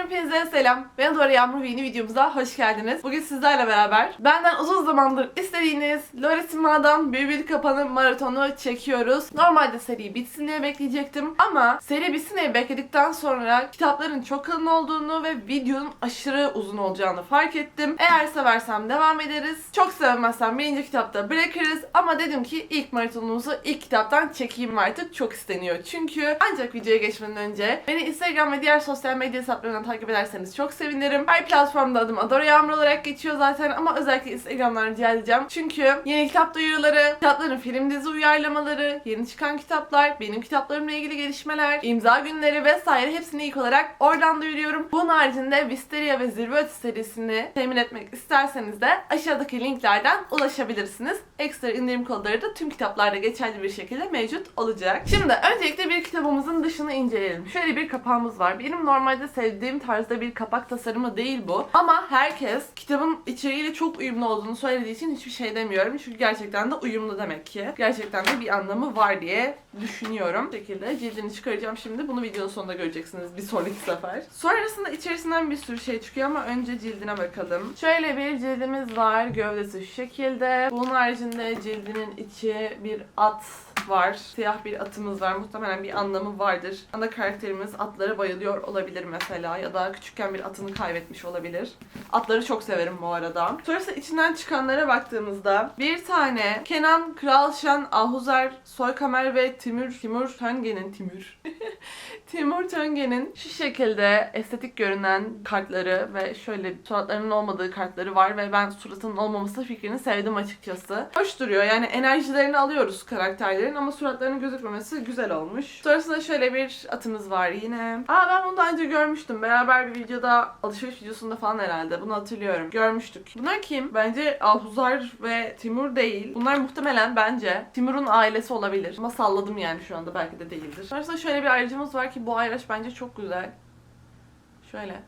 Hepinize selam. Ben Dora Yağmur ve yeni videomuza hoş geldiniz. Bugün sizlerle beraber benden uzun zamandır istediğiniz Loresima'dan Bülbül Kapanı maratonu çekiyoruz. Normalde seri bitsin diye bekleyecektim ama seri bitsin diye bekledikten sonra kitapların çok kalın olduğunu ve videonun aşırı uzun olacağını fark ettim. Eğer seversem devam ederiz. Çok sevmezsem birinci kitapta bırakırız ama dedim ki ilk maratonumuzu ilk kitaptan çekeyim artık çok isteniyor. Çünkü ancak videoya geçmeden önce beni Instagram ve diğer sosyal medya hesaplarından takip ederseniz çok sevinirim. Her platformda adım Adora Yağmur olarak geçiyor zaten ama özellikle Instagram'dan rica edeceğim. Çünkü yeni kitap duyuruları, kitapların film dizi uyarlamaları, yeni çıkan kitaplar, benim kitaplarımla ilgili gelişmeler, imza günleri vesaire hepsini ilk olarak oradan duyuruyorum. Bunun haricinde Wisteria ve Zirve Ötesi serisini temin etmek isterseniz de aşağıdaki linklerden ulaşabilirsiniz. Ekstra indirim kodları da tüm kitaplarda geçerli bir şekilde mevcut olacak. Şimdi öncelikle bir kitabımızın dışını inceleyelim. Şöyle bir kapağımız var. Benim normalde sevdiğim tarzda bir kapak tasarımı değil bu. Ama herkes kitabın içeriğiyle çok uyumlu olduğunu söylediği için hiçbir şey demiyorum. Çünkü gerçekten de uyumlu demek ki. Gerçekten de bir anlamı var diye düşünüyorum. Bu şekilde cildini çıkaracağım şimdi. Bunu videonun sonunda göreceksiniz bir sonraki sefer. Sonrasında içerisinden bir sürü şey çıkıyor ama önce cildine bakalım. Şöyle bir cildimiz var. Gövdesi şu şekilde. Bunun haricinde cildinin içi bir at var. Siyah bir atımız var. Muhtemelen bir anlamı vardır. Ana karakterimiz atlara bayılıyor olabilir mesela ya da küçükken bir atını kaybetmiş olabilir. Atları çok severim bu arada. Sonrasında içinden çıkanlara baktığımızda bir tane Kenan, Kral Şan, Ahuzer, Soykamer ve Timur Timur Töngen'in Timur Timur Töngen'in şu şekilde estetik görünen kartları ve şöyle suratlarının olmadığı kartları var ve ben suratının olmaması fikrini sevdim açıkçası. Hoş duruyor yani enerjilerini alıyoruz karakterlerin ama suratlarının gözükmemesi güzel olmuş. Sonrasında şöyle bir atımız var yine. Aa ben bunu daha önce görmüştüm. Beraber bir videoda alışveriş videosunda falan herhalde. Bunu hatırlıyorum. Görmüştük. Bunlar kim? Bence Alhuzar ve Timur değil. Bunlar muhtemelen bence Timur'un ailesi olabilir. Ama salladım yani şu anda belki de değildir. Sonrasında şöyle bir ayrıcımız var ki bu ayraç bence çok güzel. Şöyle.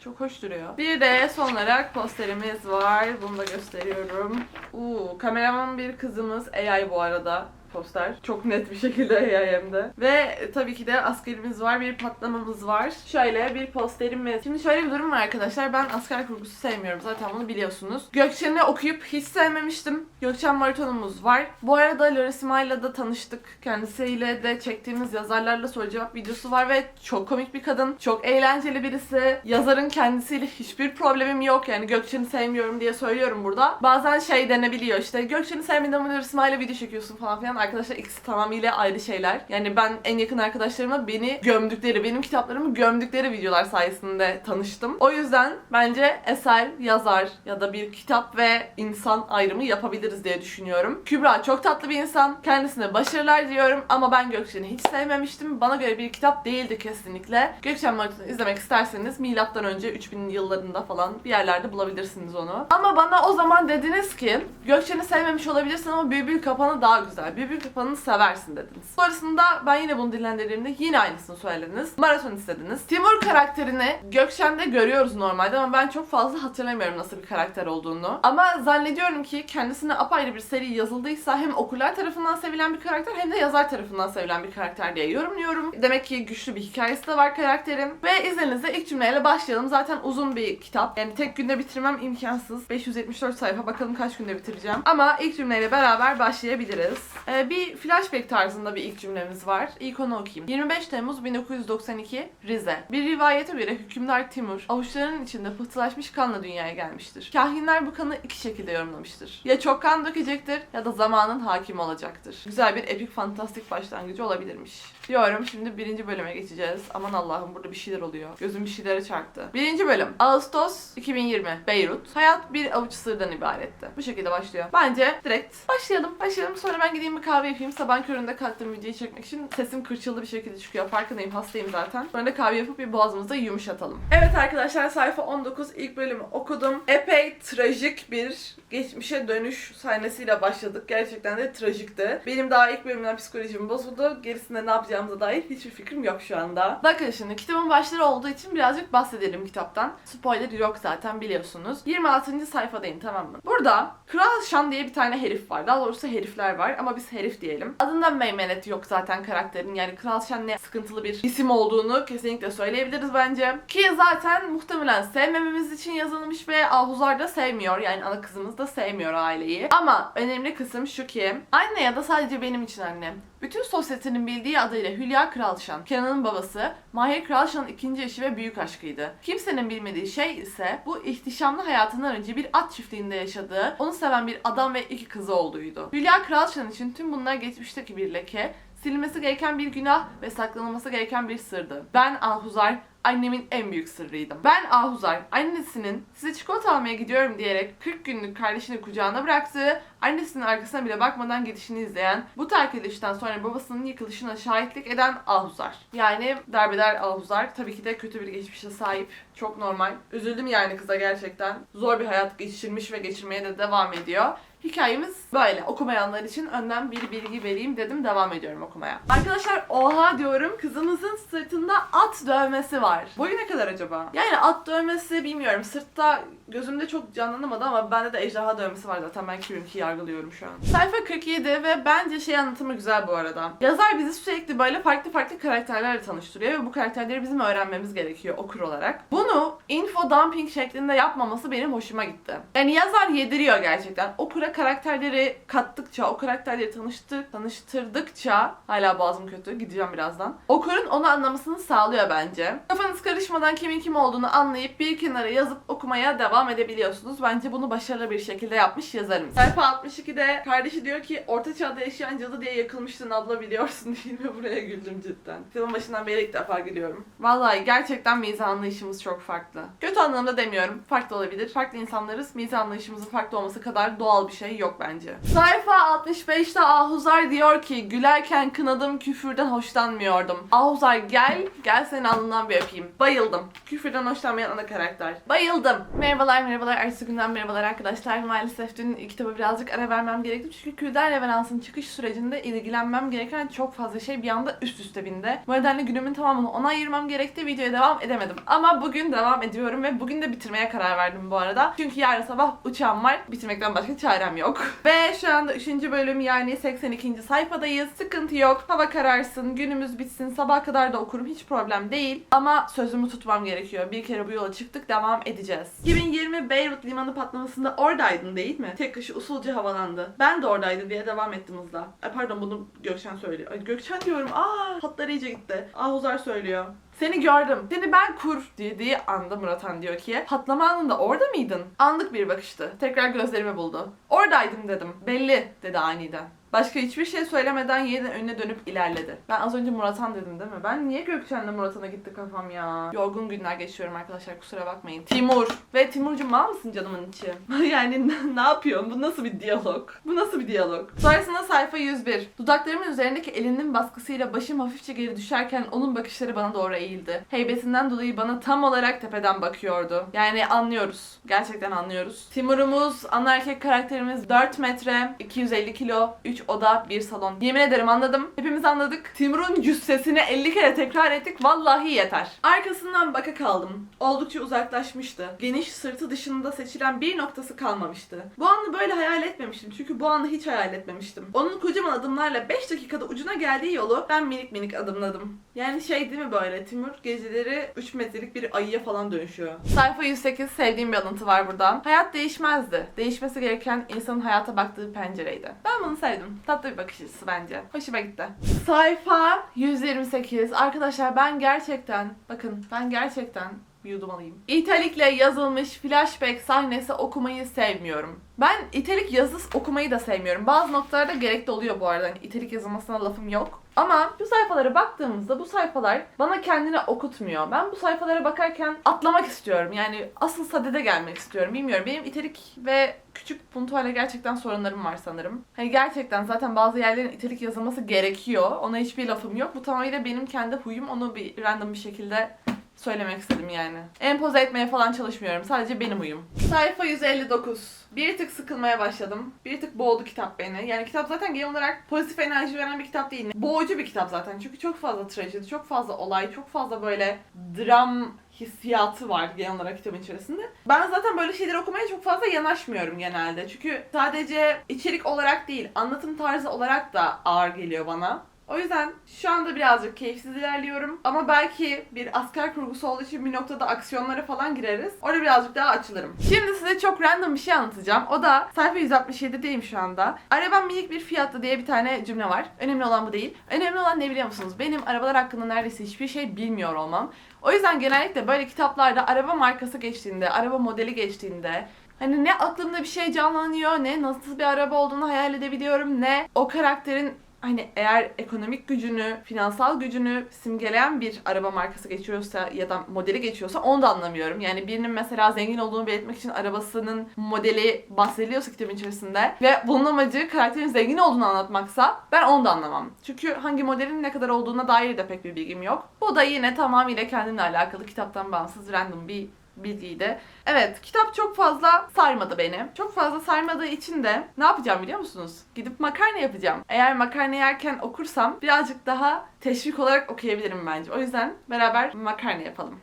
Çok hoş duruyor. Bir de son olarak posterimiz var. Bunu da gösteriyorum. Uuu kameraman bir kızımız AI bu arada poster. Çok net bir şekilde AI hem de. Ve tabii ki de askerimiz var. Bir patlamamız var. Şöyle bir posterimiz. Şimdi şöyle bir durum var arkadaşlar. Ben asker kurgusu sevmiyorum. Zaten bunu biliyorsunuz. Gökçen'i okuyup hiç sevmemiştim. Gökçen maratonumuz var. Bu arada Loresima'yla da tanıştık. Kendisiyle de çektiğimiz yazarlarla soru cevap videosu var ve çok komik bir kadın. Çok eğlenceli birisi. Yazarın kendisiyle hiçbir problemim yok. Yani Gökçen'i sevmiyorum diye söylüyorum burada. Bazen şey denebiliyor işte Gökçen'i sevmediğin ama Loresima'yla video çekiyorsun falan filan. Arkadaşlar ikisi tamamıyla ayrı şeyler. Yani ben en yakın arkadaşlarıma beni gömdükleri, benim kitaplarımı gömdükleri videolar sayesinde tanıştım. O yüzden bence eser, yazar ya da bir kitap ve insan ayrımı yapabiliriz diye düşünüyorum. Kübra çok tatlı bir insan. Kendisine başarılar diliyorum ama ben Gökçen'i hiç sevmemiştim. Bana göre bir kitap değildi kesinlikle. Gökçen Maraton'u izlemek isterseniz milattan önce 3000 yıllarında falan bir yerlerde bulabilirsiniz onu. Ama bana o zaman dediniz ki Gökçen'i sevmemiş olabilirsin ama Bülbül Kapanı daha güzel. Bülbül Kapanı'nı seversin dediniz. Sonrasında ben yine bunu dillendirdiğimde yine aynısını söylediniz. Maraton istediniz. Timur karakterini Gökçen'de görüyoruz normalde ama ben çok fazla hatırlamıyorum nasıl bir karakter olduğunu. Ama zannediyorum ki kendisine apayrı bir seri yazıldıysa hem okurlar tarafından sevilen bir karakter hem de yazar tarafından sevilen bir karakter diye yorumluyorum. Demek ki güçlü bir hikayesi de var karakterin. Ve izninizle ilk cümleyle başlayalım. Zaten uzun bir kitap. Yani tek günde bitirmem imkansız. 574 sayfa bakalım kaç günde bitireceğim. Ama ilk cümleyle beraber başlayabiliriz. Ee, bir flashback tarzında bir ilk cümlemiz var. İlk onu okuyayım. 25 Temmuz 1992 Rize. Bir rivayete göre hükümdar Timur avuçlarının içinde pıhtılaşmış kanla dünyaya gelmiştir. Kahinler bu kanı iki şekilde yorumlamıştır. Ya çok kan dökecektir ya da zamanın hakim olacaktır. Güzel bir epik fantastik başlangıcı olabilirmiş. Diyorum şimdi birinci bölüme geçeceğiz. Aman Allah'ım burada bir şeyler oluyor. Gözüm bir şeylere çarptı. Birinci bölüm. Ağustos 2020. Beyrut. Hayat bir avuç sırdan ibaretti. Bu şekilde başlıyor. Bence direkt başlayalım. Başlayalım. Sonra ben gideyim bir kahve yapayım. Sabah köründe kalktım videoyu çekmek için. Sesim kırçıldı bir şekilde çıkıyor. Farkındayım. Hastayım zaten. Sonra kahve yapıp bir boğazımızda yumuşatalım. Evet arkadaşlar sayfa 19 ilk bölümü okudum. Epey trajik bir geçmişe dönüş sahnesiyle başladık. Gerçekten de trajikti. Benim daha ilk bölümden psikolojim bozuldu. Gerisinde ne yapacağımıza dair hiçbir fikrim yok şu anda. Bakın şimdi kitabın başları olduğu için birazcık bahsedelim kitaptan. Spoiler yok zaten biliyorsunuz. 26. sayfadayım tamam mı? Burada Kral Şan diye bir tane herif var. Daha doğrusu herifler var ama biz herif diyelim. Adında meymenet yok zaten karakterin. Yani Kral Shen'le sıkıntılı bir isim olduğunu kesinlikle söyleyebiliriz bence. Ki zaten muhtemelen sevmememiz için yazılmış ve Ahuzar da sevmiyor. Yani ana kızımız da sevmiyor aileyi. Ama önemli kısım şu ki anne ya da sadece benim için annem. Bütün sosyetenin bildiği adıyla Hülya Kralşan, Kenan'ın babası, Mahir Kralşan'ın ikinci eşi ve büyük aşkıydı. Kimsenin bilmediği şey ise bu ihtişamlı hayatından önce bir at çiftliğinde yaşadığı, onu seven bir adam ve iki kızı olduğuydu. Hülya Kralşan için tüm bunlar geçmişteki bir leke, silinmesi gereken bir günah ve saklanılması gereken bir sırdı. Ben Ahuzar, annemin en büyük sırrıydım. Ben Ahuzar, annesinin size çikolata almaya gidiyorum diyerek 40 günlük kardeşini kucağına bıraktığı, annesinin arkasına bile bakmadan gidişini izleyen, bu terk edilişten sonra babasının yıkılışına şahitlik eden Ahuzar. Yani derbeder Ahuzar tabii ki de kötü bir geçmişe sahip. Çok normal. Üzüldüm yani kıza gerçekten. Zor bir hayat geçirmiş ve geçirmeye de devam ediyor. Hikayemiz böyle. Okumayanlar için önden bir bilgi vereyim dedim. Devam ediyorum okumaya. Arkadaşlar oha diyorum. Kızımızın sırtında at dövmesi var. Boyu ne kadar acaba? Yani at dövmesi bilmiyorum. Sırtta gözümde çok canlanamadı ama bende de ejderha dövmesi var zaten. Ben Kirinki'yi yargılıyorum şu an. Sayfa 47 ve bence şey anlatımı güzel bu arada. Yazar bizi sürekli böyle farklı farklı karakterlerle tanıştırıyor ve bu karakterleri bizim öğrenmemiz gerekiyor okur olarak. Bunu info dumping şeklinde yapmaması benim hoşuma gitti. Yani yazar yediriyor gerçekten. Okura karakterleri kattıkça, o karakterleri tanıştır, tanıştırdıkça hala boğazım kötü gideceğim birazdan. Okurun onu anlamasını sağlıyor bence. Kafanız karışmadan kimin kim olduğunu anlayıp bir kenara yazıp okumaya devam edebiliyorsunuz. Bence bunu başarılı bir şekilde yapmış yazarımız. Sayfa 62'de kardeşi diyor ki orta çağda yaşayan cadı diye yakılmıştın abla biliyorsun değil mi? Buraya güldüm cidden. Filmin başından beri ilk defa gülüyorum. Vallahi gerçekten mizah anlayışımız çok farklı. Kötü anlamda demiyorum. Farklı olabilir. Farklı insanlarız. Mizah anlayışımızın farklı olması kadar doğal bir şey yok bence. Sayfa 65'te Ahuzar diyor ki gülerken kınadım küfürden hoşlanmıyordum. Ahuzar gel, gel seni alnından bir öpeyim. Bayıldım. Küfürden hoşlanmayan ana karakter. Bayıldım. Merhabalar merhabalar ertesi günden merhabalar arkadaşlar. Maalesef dün kitaba birazcık ara vermem gerekti. Çünkü Külder Reverans'ın çıkış sürecinde ilgilenmem gereken çok fazla şey bir anda üst üste bindi. Bu nedenle günümün tamamını ona ayırmam gerekti. Videoya devam edemedim. Ama bugün devam ediyorum ve bugün de bitirmeye karar verdim bu arada. Çünkü yarın sabah uçağım var. Bitirmekten başka çarem yok. Ve şu anda 3. bölüm yani 82. sayfadayız. Sıkıntı yok. Hava kararsın, günümüz bitsin, sabaha kadar da okurum. Hiç problem değil. Ama sözümü tutmam gerekiyor. Bir kere bu yola çıktık, devam edeceğiz. 2020 Beyrut limanı patlamasında oradaydın değil mi? Tek kaşı usulca havalandı. Ben de oradaydım diye devam ettim hızla. Ay pardon bunu Gökçen söylüyor. Ay Gökçen diyorum. Aa hatlar iyice gitti. Ahuzar söylüyor. Seni gördüm. Seni ben kur dediği anda Muratan diyor ki patlama anında orada mıydın? Anlık bir bakıştı. Tekrar gözlerimi buldu. Oradaydım dedim. Belli dedi aniden. Başka hiçbir şey söylemeden yeniden önüne dönüp ilerledi. Ben az önce Muratan dedim değil mi? Ben niye Gökçen'le Muratan'a gitti kafam ya? Yorgun günler geçiyorum arkadaşlar kusura bakmayın. Timur. Ve Timurcuğum mal mısın canımın içi? yani ne yapıyorsun? Bu nasıl bir diyalog? Bu nasıl bir diyalog? Sonrasında sayfa 101. Dudaklarımın üzerindeki elinin baskısıyla başım hafifçe geri düşerken onun bakışları bana doğru eğildi. Heybetinden dolayı bana tam olarak tepeden bakıyordu. Yani anlıyoruz. Gerçekten anlıyoruz. Timur'umuz, ana erkek karakterimiz 4 metre, 250 kilo, 3 oda, 1 salon. Yemin ederim anladım. Hepimiz anladık. Timur'un cüssesini 50 kere tekrar ettik. Vallahi yeter. Arkasından baka kaldım. Oldukça uzaklaşmıştı. Geniş sırtı dışında seçilen bir noktası kalmamıştı. Bu anı böyle hayal etmemiştim. Çünkü bu anı hiç hayal etmemiştim. Onun kocaman adımlarla 5 dakikada ucuna geldiği yolu ben minik minik adımladım. Yani şey değil mi böyle Timur geceleri 3 metrelik bir ayıya falan dönüşüyor. Sayfa 108 sevdiğim bir alıntı var burada. Hayat değişmezdi. Değişmesi gereken insanın hayata baktığı pencereydi. Ben bunu sevdim. Tatlı bir bakış açısı bence. Hoşuma gitti. Sayfa 128. Arkadaşlar ben gerçekten bakın ben gerçekten bir yudum alayım. İtalikle yazılmış flashback sahnesi okumayı sevmiyorum. Ben italik yazı okumayı da sevmiyorum. Bazı noktalarda gerekli oluyor bu arada. Hani italik yazılmasına lafım yok. Ama bu sayfalara baktığımızda bu sayfalar bana kendini okutmuyor. Ben bu sayfalara bakarken atlamak istiyorum. Yani asıl sadede gelmek istiyorum. Bilmiyorum. Benim italik ve küçük puntuayla gerçekten sorunlarım var sanırım. Hani gerçekten zaten bazı yerlerin italik yazılması gerekiyor. Ona hiçbir lafım yok. Bu tamamıyla benim kendi huyum. Onu bir random bir şekilde söylemek istedim yani. Empoze etmeye falan çalışmıyorum. Sadece benim uyum. Sayfa 159. Bir tık sıkılmaya başladım. Bir tık boğdu kitap beni. Yani kitap zaten genel olarak pozitif enerji veren bir kitap değil. Boğucu bir kitap zaten. Çünkü çok fazla trajedi, çok fazla olay, çok fazla böyle dram hissiyatı var genel olarak kitabın içerisinde. Ben zaten böyle şeyleri okumaya çok fazla yanaşmıyorum genelde. Çünkü sadece içerik olarak değil, anlatım tarzı olarak da ağır geliyor bana. O yüzden şu anda birazcık keyifsiz ilerliyorum. Ama belki bir asker kurgusu olduğu için bir noktada aksiyonlara falan gireriz. Orada birazcık daha açılırım. Şimdi size çok random bir şey anlatacağım. O da sayfa 167'deyim şu anda. Arabam minik bir fiyatlı diye bir tane cümle var. Önemli olan bu değil. Önemli olan ne biliyor musunuz? Benim arabalar hakkında neredeyse hiçbir şey bilmiyor olmam. O yüzden genellikle böyle kitaplarda araba markası geçtiğinde, araba modeli geçtiğinde Hani ne aklımda bir şey canlanıyor, ne nasıl bir araba olduğunu hayal edebiliyorum, ne o karakterin hani eğer ekonomik gücünü, finansal gücünü simgeleyen bir araba markası geçiyorsa ya da modeli geçiyorsa onu da anlamıyorum. Yani birinin mesela zengin olduğunu belirtmek için arabasının modeli bahsediliyorsa kitabın içerisinde ve bunun amacı karakterin zengin olduğunu anlatmaksa ben onu da anlamam. Çünkü hangi modelin ne kadar olduğuna dair de pek bir bilgim yok. Bu da yine tamamıyla kendimle alakalı kitaptan bağımsız random bir bilgiydi. Evet, kitap çok fazla sarmadı beni. Çok fazla sarmadığı için de ne yapacağım biliyor musunuz? Gidip makarna yapacağım. Eğer makarna yerken okursam birazcık daha teşvik olarak okuyabilirim bence. O yüzden beraber makarna yapalım.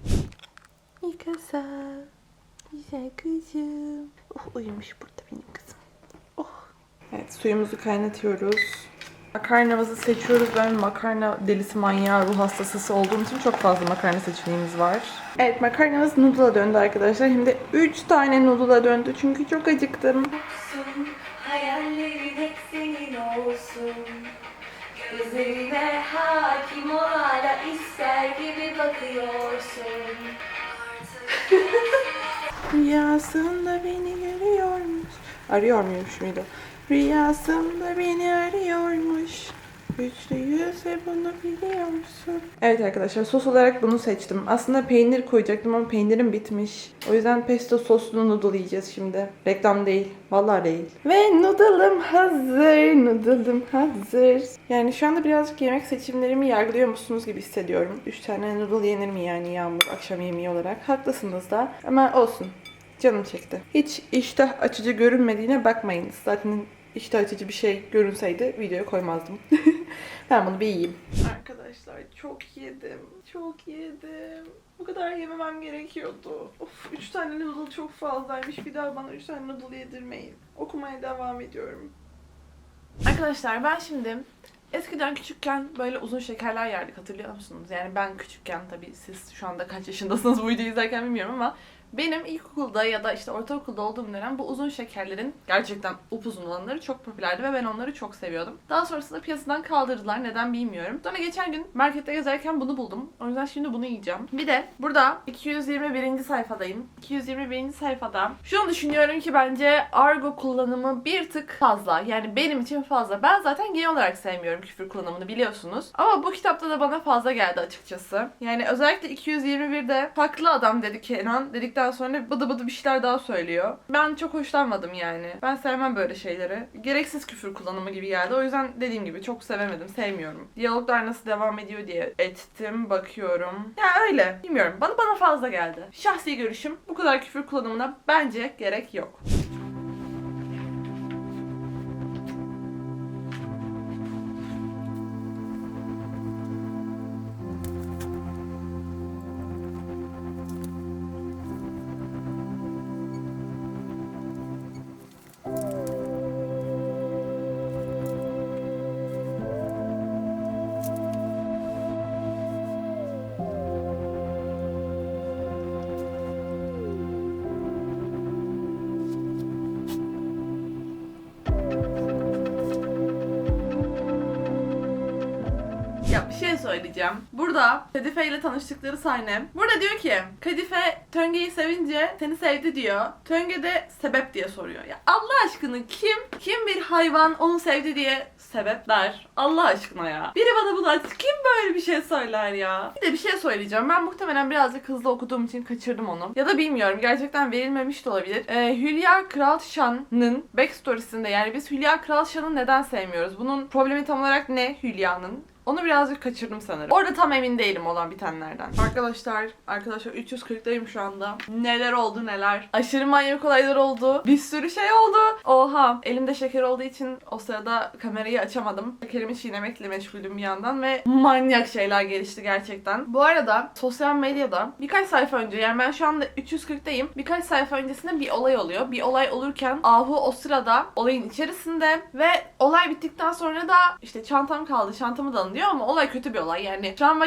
Mikasa, güzel kızım. Oh uyumuş burada benim kızım. Oh. Evet, suyumuzu kaynatıyoruz. Makarnamızı seçiyoruz. Ben makarna delisi manyağı ruh hastası olduğum için çok fazla makarna seçeneğimiz var. Evet makarnamız noodle'a döndü arkadaşlar. Şimdi 3 tane noodle'a döndü çünkü çok acıktım. olsun Hayallerin hep senin olsun Gözlerine hakim ol hala ister gibi bakıyorsun Rüyasında beni görüyormuş. Arıyor muymuş muydu? Rüyasında beni arıyormuş. Güçlü yüze bunu biliyorsun. Evet arkadaşlar sos olarak bunu seçtim. Aslında peynir koyacaktım ama peynirim bitmiş. O yüzden pesto soslu noodle yiyeceğiz şimdi. Reklam değil. Vallahi değil. Ve noodle'ım hazır. Noodle'ım hazır. Yani şu anda birazcık yemek seçimlerimi yargılıyor musunuz gibi hissediyorum. 3 tane noodle yenir mi yani yağmur akşam yemeği olarak? Haklısınız da. Ama olsun. Canım çekti. Hiç iştah açıcı görünmediğine bakmayınız. Zaten iştah açıcı bir şey görünseydi videoya koymazdım. ben bunu bir yiyeyim. Arkadaşlar çok yedim. Çok yedim. Bu kadar yememem gerekiyordu. Of 3 tane noodle çok fazlaymış. Bir daha bana 3 tane noodle yedirmeyin. Okumaya devam ediyorum. Arkadaşlar ben şimdi eskiden küçükken böyle uzun şekerler yerdik hatırlıyor musunuz? Yani ben küçükken tabii siz şu anda kaç yaşındasınız bu videoyu izlerken bilmiyorum ama benim ilkokulda ya da işte ortaokulda olduğum dönem bu uzun şekerlerin gerçekten upuzun olanları çok popülerdi ve ben onları çok seviyordum. Daha sonrasında piyasadan kaldırdılar. Neden bilmiyorum. Sonra geçen gün markette gezerken bunu buldum. O yüzden şimdi bunu yiyeceğim. Bir de burada 221. sayfadayım. 221. sayfada şunu düşünüyorum ki bence argo kullanımı bir tık fazla. Yani benim için fazla. Ben zaten genel olarak sevmiyorum küfür kullanımını biliyorsunuz. Ama bu kitapta da bana fazla geldi açıkçası. Yani özellikle 221'de haklı adam dedi Kenan. Dedikten sonra bıdı bıdı bir şeyler daha söylüyor. Ben çok hoşlanmadım yani. Ben sevmem böyle şeyleri. Gereksiz küfür kullanımı gibi geldi. O yüzden dediğim gibi çok sevemedim. Sevmiyorum. Diyaloglar nasıl devam ediyor diye ettim. Bakıyorum. Ya öyle. Bilmiyorum. Bana bana fazla geldi. Şahsi görüşüm. Bu kadar küfür kullanımına bence gerek yok. Söyleyeceğim. Burada Kadife ile tanıştıkları sahne. Burada diyor ki Kadife Tönge'yi sevince seni sevdi diyor. Tönge de sebep diye soruyor. Ya Allah aşkına kim kim bir hayvan onu sevdi diye sebep der. Allah aşkına ya. Biri bana bunu aç. Kim böyle bir şey söyler ya? Bir de bir şey söyleyeceğim. Ben muhtemelen birazcık hızlı okuduğum için kaçırdım onu. Ya da bilmiyorum. Gerçekten verilmemiş de olabilir. Ee, Hülya Kralşan'ın backstory'sinde yani biz Hülya Kralşan'ı neden sevmiyoruz? Bunun problemi tam olarak ne Hülya'nın? Onu birazcık kaçırdım sanırım. Orada tam emin değilim olan bitenlerden. Arkadaşlar, arkadaşlar 340'dayım şu anda. Neler oldu neler. Aşırı manyak olaylar oldu. Bir sürü şey oldu. Oha. Elimde şeker olduğu için o sırada kamerayı açamadım. Şekerimi çiğnemekle meşgulüm bir yandan ve manyak şeyler gelişti gerçekten. Bu arada sosyal medyada birkaç sayfa önce yani ben şu anda 340'dayım. Birkaç sayfa öncesinde bir olay oluyor. Bir olay olurken Ahu o sırada olayın içerisinde ve olay bittikten sonra da işte çantam kaldı çantamı da alın diyor ama olay kötü bir olay. Yani travma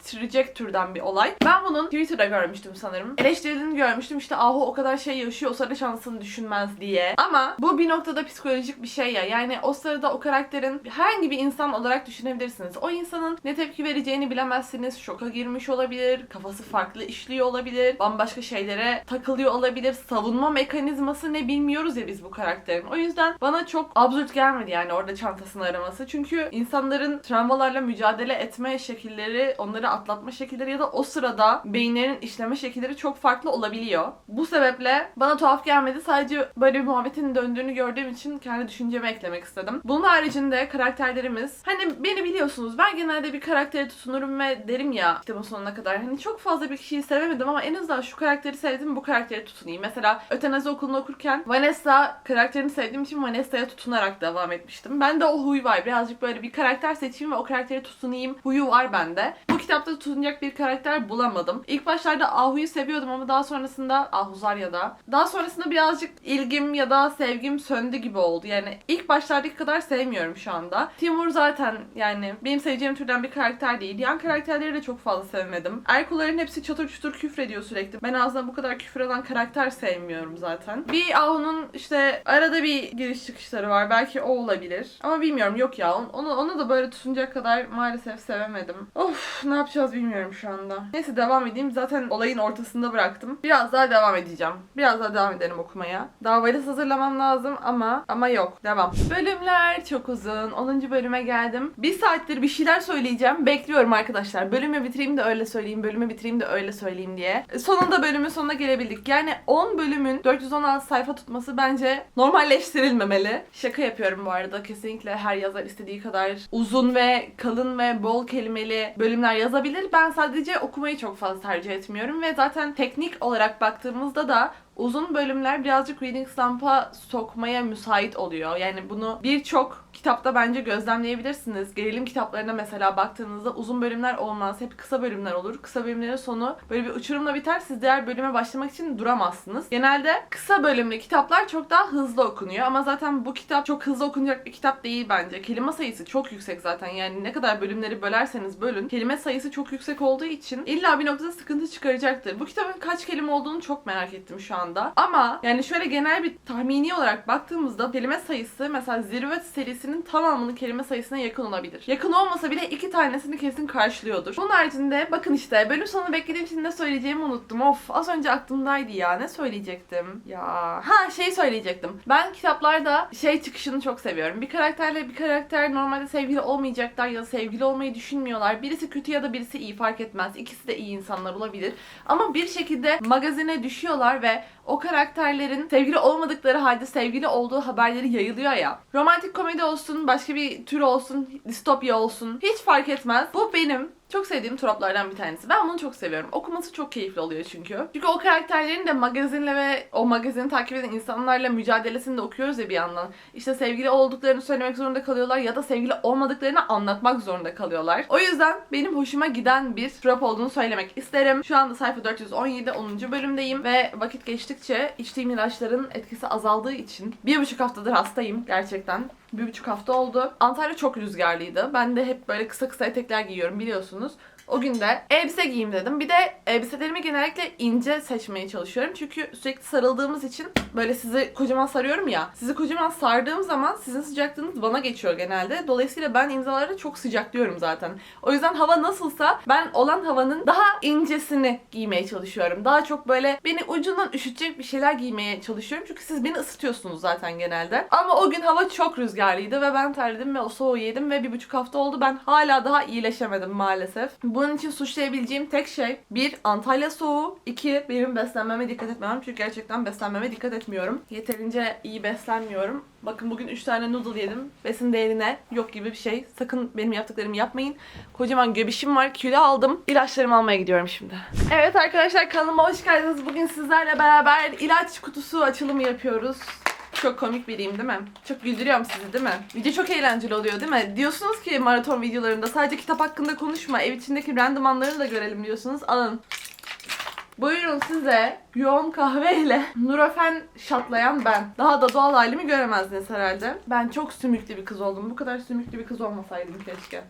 geçirtirecek türden bir olay. Ben bunun Twitter'da görmüştüm sanırım. Eleştirildiğini görmüştüm işte Ahu o kadar şey yaşıyor o sırada şansını düşünmez diye. Ama bu bir noktada psikolojik bir şey ya. Yani o sırada o karakterin herhangi bir insan olarak düşünebilirsiniz. O insanın ne tepki vereceğini bilemezsiniz. Şoka girmiş olabilir. Kafası farklı işliyor olabilir. Bambaşka şeylere takılıyor olabilir. Savunma mekanizması ne bilmiyoruz ya biz bu karakterin. O yüzden bana çok absürt gelmedi yani orada çantasını araması. Çünkü insanların travmalarla mücadele etme şekilleri, onları atlatma şekilleri ya da o sırada beyinlerin işleme şekilleri çok farklı olabiliyor. Bu sebeple bana tuhaf gelmedi. Sadece böyle bir muhabbetin döndüğünü gördüğüm için kendi düşüncemi eklemek istedim. Bunun haricinde karakterlerimiz hani beni biliyorsunuz ben genelde bir karaktere tutunurum ve derim ya kitabın sonuna kadar hani çok fazla bir kişiyi sevemedim ama en azından şu karakteri sevdim bu karakteri tutunayım. Mesela Ötenazi okulunu okurken Vanessa karakterini sevdiğim için Vanessa'ya tutunarak devam etmiştim. Bende o huy var. Birazcık böyle bir karakter seçeyim ve o karakteri tutunayım huyu var bende. Bu kitapta tutunacak bir karakter bulamadım. İlk başlarda Ahu'yu seviyordum ama daha sonrasında Ahuzar ya da daha sonrasında birazcık ilgim ya da sevgim söndü gibi oldu. Yani ilk başlardaki kadar sevmiyorum şu anda. Timur zaten yani benim seveceğim türden bir karakter değil. Yan karakterleri de çok fazla sevmedim. Erkuların hepsi çatır çutur küfrediyor sürekli. Ben ağzına bu kadar küfür eden karakter sevmiyorum zaten. Bir Ahu'nun işte arada bir giriş çıkışları var. Belki o olabilir. Ama bilmiyorum yok ya. Onu, onu da böyle tutunacak kadar maalesef sevemedim. Of ne yapacağız bilmiyorum şu anda. Neyse devam edeyim. Zaten olayın ortasında bıraktım. Biraz daha devam edeceğim. Biraz daha devam edelim okumaya. Daha valiz hazırlamam lazım ama ama yok. Devam. Bölümler çok uzun. 10. bölüme geldim. Bir saattir bir şeyler söyleyeceğim. Bekliyorum arkadaşlar. Bölümü bitireyim de öyle söyleyeyim. Bölümü bitireyim de öyle söyleyeyim diye. Sonunda bölümün sonuna gelebildik. Yani 10 bölümün 416 sayfa tutması bence normalleştirilmemeli. Şaka yapıyorum bu arada. Kesinlikle her yazar istediği kadar uzun ve kalın ve bol kelimeli bölümler yazabilir. Ben sadece okumayı çok fazla tercih etmiyorum ve zaten teknik olarak baktığımızda da uzun bölümler birazcık reading slump'a sokmaya müsait oluyor. Yani bunu birçok kitapta bence gözlemleyebilirsiniz. Gerilim kitaplarına mesela baktığınızda uzun bölümler olmaz. Hep kısa bölümler olur. Kısa bölümlerin sonu böyle bir uçurumla biter. Siz diğer bölüme başlamak için duramazsınız. Genelde kısa bölümlü kitaplar çok daha hızlı okunuyor. Ama zaten bu kitap çok hızlı okunacak bir kitap değil bence. Kelime sayısı çok yüksek zaten. Yani ne kadar bölümleri bölerseniz bölün. Kelime sayısı çok yüksek olduğu için illa bir noktada sıkıntı çıkaracaktır. Bu kitabın kaç kelime olduğunu çok merak ettim şu anda. Ama yani şöyle genel bir tahmini olarak baktığımızda kelime sayısı mesela Zirvet serisinin tamamının kelime sayısına yakın olabilir. Yakın olmasa bile iki tanesini kesin karşılıyordur. Bunun haricinde bakın işte bölüm sonu beklediğim için ne söyleyeceğimi unuttum. Of az önce aklımdaydı ya. Ne söyleyecektim? Ya ha şey söyleyecektim. Ben kitaplarda şey çıkışını çok seviyorum. Bir karakterle bir karakter normalde sevgili olmayacaklar ya da sevgili olmayı düşünmüyorlar. Birisi kötü ya da birisi iyi fark etmez. İkisi de iyi insanlar olabilir. Ama bir şekilde magazine düşüyorlar ve o karakterlerin sevgili olmadıkları halde sevgili olduğu haberleri yayılıyor ya. Romantik komedi olsun, başka bir tür olsun, distopya olsun hiç fark etmez. Bu benim çok sevdiğim troplardan bir tanesi. Ben bunu çok seviyorum. Okuması çok keyifli oluyor çünkü. Çünkü o karakterlerin de magazinle ve o magazini takip eden insanlarla mücadelesini de okuyoruz ya bir yandan. İşte sevgili olduklarını söylemek zorunda kalıyorlar ya da sevgili olmadıklarını anlatmak zorunda kalıyorlar. O yüzden benim hoşuma giden bir trop olduğunu söylemek isterim. Şu anda sayfa 417 10. bölümdeyim ve vakit geçtikçe içtiğim ilaçların etkisi azaldığı için bir buçuk haftadır hastayım gerçekten. Bir buçuk hafta oldu. Antalya çok rüzgarlıydı. Ben de hep böyle kısa kısa etekler giyiyorum biliyorsunuz yapıyorsunuz. O gün de elbise giyeyim dedim. Bir de elbiselerimi genellikle ince seçmeye çalışıyorum. Çünkü sürekli sarıldığımız için böyle sizi kocaman sarıyorum ya. Sizi kocaman sardığım zaman sizin sıcaklığınız bana geçiyor genelde. Dolayısıyla ben imzaları çok sıcaklıyorum zaten. O yüzden hava nasılsa ben olan havanın daha incesini giymeye çalışıyorum. Daha çok böyle beni ucundan üşütecek bir şeyler giymeye çalışıyorum. Çünkü siz beni ısıtıyorsunuz zaten genelde. Ama o gün hava çok rüzgarlıydı ve ben terledim ve o soğuğu yedim ve bir buçuk hafta oldu. Ben hala daha iyileşemedim maalesef. Bu Bunun için suçlayabileceğim tek şey bir Antalya soğuğu, iki benim beslenmeme dikkat etmem çünkü gerçekten beslenmeme dikkat etmiyorum. Yeterince iyi beslenmiyorum. Bakın bugün 3 tane noodle yedim. Besin değerine yok gibi bir şey. Sakın benim yaptıklarımı yapmayın. Kocaman göbişim var. Kilo aldım. İlaçlarımı almaya gidiyorum şimdi. Evet arkadaşlar kanalıma hoş geldiniz. Bugün sizlerle beraber ilaç kutusu açılımı yapıyoruz. Çok komik biriyim değil mi? Çok güldürüyorum sizi değil mi? Video çok eğlenceli oluyor değil mi? Diyorsunuz ki maraton videolarında sadece kitap hakkında konuşma, ev içindeki random anları da görelim diyorsunuz. Alın. Buyurun size yoğun kahveyle Nurofen şatlayan ben. Daha da doğal halimi göremezdiniz herhalde. Ben çok sümüklü bir kız oldum. Bu kadar sümüklü bir kız olmasaydım keşke.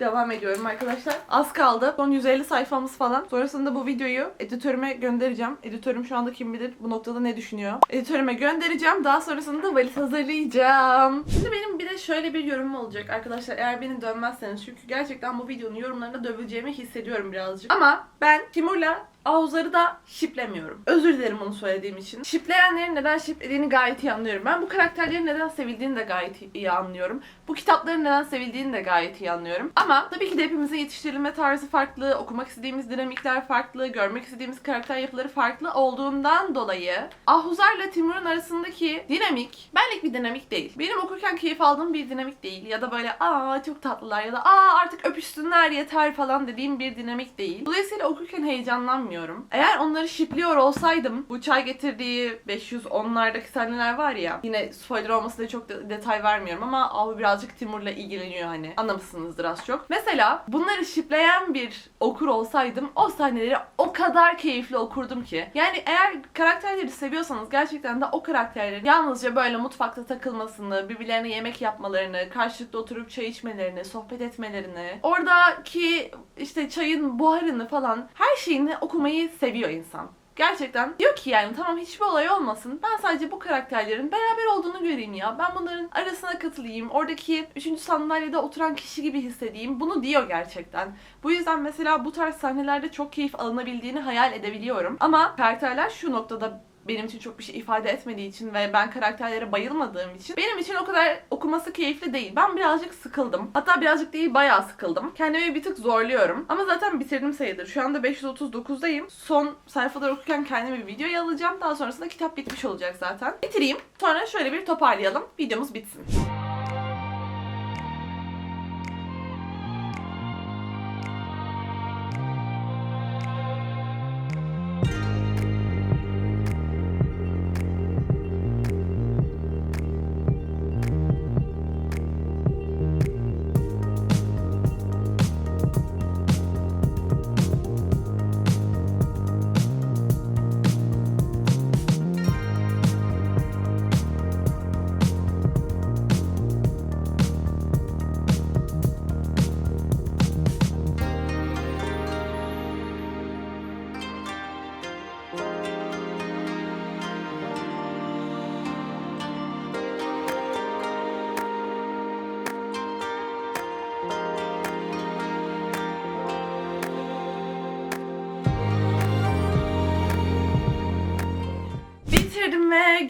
Devam ediyorum arkadaşlar. Az kaldı. Son 150 sayfamız falan. Sonrasında bu videoyu editörüme göndereceğim. Editörüm şu anda kim bilir bu noktada ne düşünüyor. Editörüme göndereceğim. Daha sonrasında valiz hazırlayacağım. Şimdi benim bir de şöyle bir yorumum olacak arkadaşlar. Eğer beni dönmezseniz. Çünkü gerçekten bu videonun yorumlarında dövüleceğimi hissediyorum birazcık. Ama ben Timur'la Ahuzar'ı da şiplemiyorum. Özür dilerim onu söylediğim için. Şipleyenlerin neden şiplediğini gayet iyi anlıyorum. Ben bu karakterlerin neden sevildiğini de gayet iyi anlıyorum. Bu kitapların neden sevildiğini de gayet iyi anlıyorum. Ama tabii ki de hepimizin yetiştirilme tarzı farklı, okumak istediğimiz dinamikler farklı, görmek istediğimiz karakter yapıları farklı olduğundan dolayı Ahuzar'la Timur'un arasındaki dinamik benlik bir dinamik değil. Benim okurken keyif aldığım bir dinamik değil. Ya da böyle aa çok tatlılar ya da aa artık öpüşsünler yeter falan dediğim bir dinamik değil. Dolayısıyla okurken heyecanlanmıyorum. Eğer onları şipliyor olsaydım bu çay getirdiği 510'lardaki sahneler var ya yine spoiler olması diye çok da- detay vermiyorum ama abi birazcık Timur'la ilgileniyor hani. Anlamışsınızdır az çok. Mesela bunları şipleyen bir okur olsaydım o sahneleri o kadar keyifli okurdum ki. Yani eğer karakterleri seviyorsanız gerçekten de o karakterlerin yalnızca böyle mutfakta takılmasını, birbirlerine yemek yapmalarını, karşılıklı oturup çay içmelerini, sohbet etmelerini, oradaki işte çayın buharını falan her şeyini okumayı seviyor insan. Gerçekten diyor ki yani tamam hiçbir olay olmasın. Ben sadece bu karakterlerin beraber olduğunu göreyim ya. Ben bunların arasına katılayım. Oradaki üçüncü sandalyede oturan kişi gibi hissedeyim. Bunu diyor gerçekten. Bu yüzden mesela bu tarz sahnelerde çok keyif alınabildiğini hayal edebiliyorum. Ama karakterler şu noktada benim için çok bir şey ifade etmediği için ve ben karakterlere bayılmadığım için benim için o kadar okuması keyifli değil. Ben birazcık sıkıldım. Hatta birazcık değil bayağı sıkıldım. Kendimi bir tık zorluyorum. Ama zaten bitirdim sayıdır. Şu anda 539'dayım. Son sayfalar okurken kendime bir video alacağım. Daha sonrasında kitap bitmiş olacak zaten. Bitireyim. Sonra şöyle bir toparlayalım. Videomuz bitsin.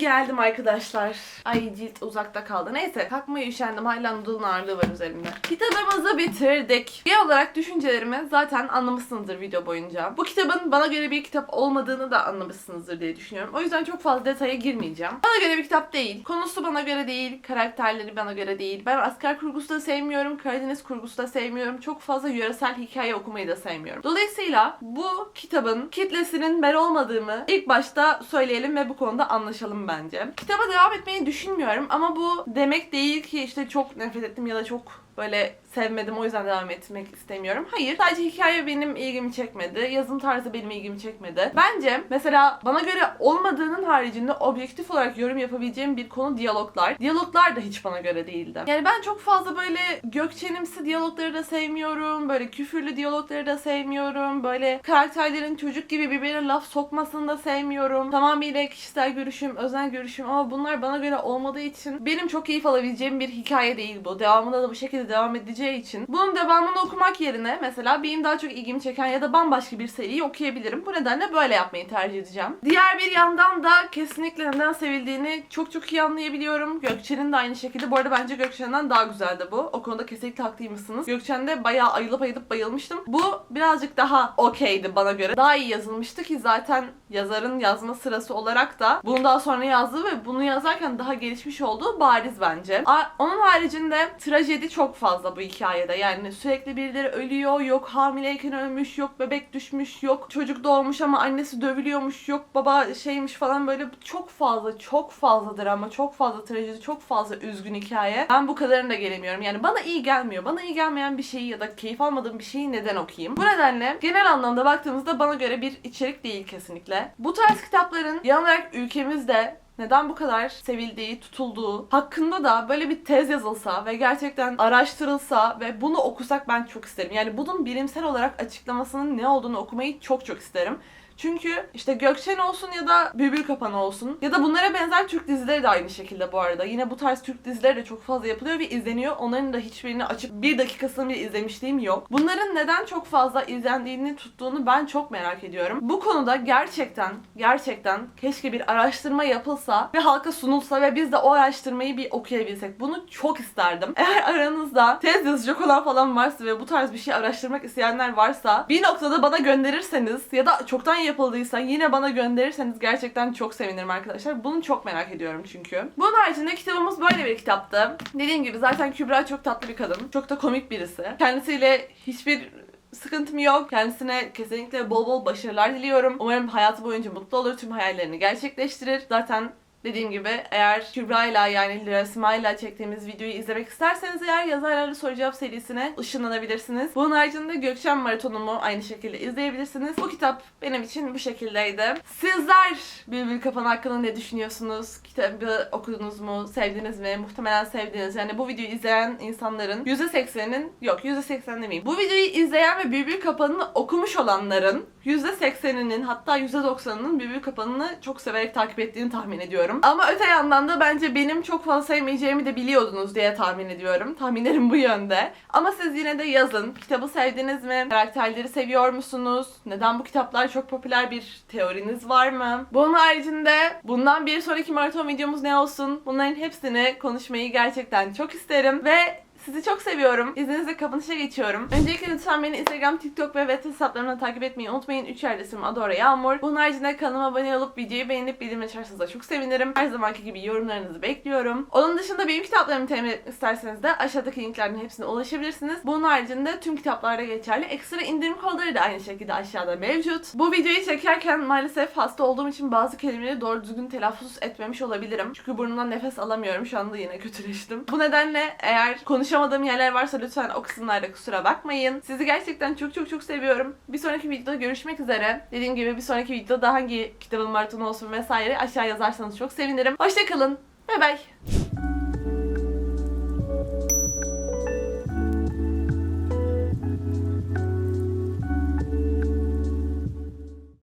Geldim arkadaşlar. Ay cilt uzakta kaldı. Neyse kalkmaya üşendim. Hala noodle'ın ağırlığı var üzerimde. Kitabımızı bitirdik. Genel olarak düşüncelerimi zaten anlamışsınızdır video boyunca. Bu kitabın bana göre bir kitap olmadığını da anlamışsınızdır diye düşünüyorum. O yüzden çok fazla detaya girmeyeceğim. Bana göre bir kitap değil. Konusu bana göre değil. Karakterleri bana göre değil. Ben asker kurgusu da sevmiyorum. Karadeniz kurgusu da sevmiyorum. Çok fazla yöresel hikaye okumayı da sevmiyorum. Dolayısıyla bu kitabın kitlesinin ben olmadığımı ilk başta söyleyelim ve bu konuda anlaşalım bence. Kitaba devam etmeyi düşünmüyorum ama bu demek değil ki işte çok nefret ettim ya da çok böyle sevmedim o yüzden devam etmek istemiyorum. Hayır. Sadece hikaye benim ilgimi çekmedi. Yazım tarzı benim ilgimi çekmedi. Bence mesela bana göre olmadığının haricinde objektif olarak yorum yapabileceğim bir konu diyaloglar. Diyaloglar da hiç bana göre değildi. Yani ben çok fazla böyle gökçenimsi diyalogları da sevmiyorum. Böyle küfürlü diyalogları da sevmiyorum. Böyle karakterlerin çocuk gibi birbirine laf sokmasını da sevmiyorum. Tamamıyla kişisel görüşüm, özel görüşüm ama bunlar bana göre olmadığı için benim çok keyif alabileceğim bir hikaye değil bu. Devamında da bu şekilde devam edecek olabileceği için bunun devamını okumak yerine mesela benim daha çok ilgimi çeken ya da bambaşka bir seriyi okuyabilirim. Bu nedenle böyle yapmayı tercih edeceğim. Diğer bir yandan da kesinlikle neden sevildiğini çok çok iyi anlayabiliyorum. Gökçen'in de aynı şekilde. Bu arada bence Gökçen'den daha güzeldi bu. O konuda kesinlikle haklıymışsınız. Gökçen'de bayağı ayılıp ayılıp bayılmıştım. Bu birazcık daha okeydi bana göre. Daha iyi yazılmıştı ki zaten yazarın yazma sırası olarak da bunu daha sonra yazdığı ve bunu yazarken daha gelişmiş olduğu bariz bence. Onun haricinde trajedi çok fazla bu hikayede. Yani sürekli birileri ölüyor, yok hamileyken ölmüş, yok bebek düşmüş, yok çocuk doğmuş ama annesi dövülüyormuş, yok baba şeymiş falan böyle çok fazla, çok fazla drama, çok fazla trajedi, çok fazla üzgün hikaye. Ben bu kadarına da gelemiyorum. Yani bana iyi gelmiyor. Bana iyi gelmeyen bir şeyi ya da keyif almadığım bir şeyi neden okuyayım? Bu nedenle genel anlamda baktığımızda bana göre bir içerik değil kesinlikle. Bu tarz kitapların genel olarak ülkemizde neden bu kadar sevildiği, tutulduğu hakkında da böyle bir tez yazılsa ve gerçekten araştırılsa ve bunu okusak ben çok isterim. Yani bunun bilimsel olarak açıklamasının ne olduğunu okumayı çok çok isterim. Çünkü işte Gökçen olsun ya da Bülbül Kapanı olsun ya da bunlara benzer Türk dizileri de aynı şekilde bu arada. Yine bu tarz Türk dizileri de çok fazla yapılıyor ve izleniyor. Onların da hiçbirini açıp bir dakikasını bile izlemişliğim yok. Bunların neden çok fazla izlendiğini tuttuğunu ben çok merak ediyorum. Bu konuda gerçekten gerçekten keşke bir araştırma yapılsa ve halka sunulsa ve biz de o araştırmayı bir okuyabilsek. Bunu çok isterdim. Eğer aranızda tez yazacak olan falan varsa ve bu tarz bir şey araştırmak isteyenler varsa bir noktada bana gönderirseniz ya da çoktan yapıldıysa yine bana gönderirseniz gerçekten çok sevinirim arkadaşlar. Bunu çok merak ediyorum çünkü. Bunun haricinde kitabımız böyle bir kitaptı. Dediğim gibi zaten Kübra çok tatlı bir kadın. Çok da komik birisi. Kendisiyle hiçbir sıkıntım yok. Kendisine kesinlikle bol bol başarılar diliyorum. Umarım hayatı boyunca mutlu olur, tüm hayallerini gerçekleştirir. Zaten Dediğim gibi eğer Kübra'yla yani Lirasma'yla çektiğimiz videoyu izlemek isterseniz eğer yazarlarla soru cevap serisine ışınlanabilirsiniz. Bunun haricinde Gökçen Maratonumu aynı şekilde izleyebilirsiniz. Bu kitap benim için bu şekildeydi. Sizler Bülbül Kapan hakkında ne düşünüyorsunuz? Kitabı okudunuz mu? Sevdiniz mi? Muhtemelen sevdiniz. Yani bu videoyu izleyen insanların %80'inin yok %80 demeyeyim. Bu videoyu izleyen ve Bülbül Kapan'ını okumuş olanların %80'inin hatta %90'ının Bülbül Kapan'ını çok severek takip ettiğini tahmin ediyorum. Ama öte yandan da bence benim çok fazla sevmeyeceğimi de biliyordunuz diye tahmin ediyorum. Tahminlerim bu yönde. Ama siz yine de yazın. Kitabı sevdiniz mi? Karakterleri seviyor musunuz? Neden bu kitaplar çok popüler bir teoriniz var mı? Bunun haricinde bundan bir sonraki maraton videomuz ne olsun? Bunların hepsini konuşmayı gerçekten çok isterim ve sizi çok seviyorum. İzninizle kapanışa geçiyorum. Öncelikle lütfen beni Instagram, TikTok ve web hesaplarımdan takip etmeyi unutmayın. 3 yerde isim Adora Yağmur. Bunun haricinde kanalıma abone olup videoyu beğenip bildirim açarsanız da çok sevinirim. Her zamanki gibi yorumlarınızı bekliyorum. Onun dışında benim kitaplarımı temin etmek isterseniz de aşağıdaki linklerden hepsine ulaşabilirsiniz. Bunun haricinde tüm kitaplarda geçerli. Ekstra indirim kodları da aynı şekilde aşağıda mevcut. Bu videoyu çekerken maalesef hasta olduğum için bazı kelimeleri doğru düzgün telaffuz etmemiş olabilirim. Çünkü burnumdan nefes alamıyorum. Şu anda yine kötüleştim. Bu nedenle eğer konuşamadığım yerler varsa lütfen o kısımlarda kusura bakmayın. Sizi gerçekten çok çok çok seviyorum. Bir sonraki videoda görüşmek üzere. Dediğim gibi bir sonraki videoda hangi kitabın maratonu olsun vesaire aşağı yazarsanız çok sevinirim. Hoşçakalın. Bay bay.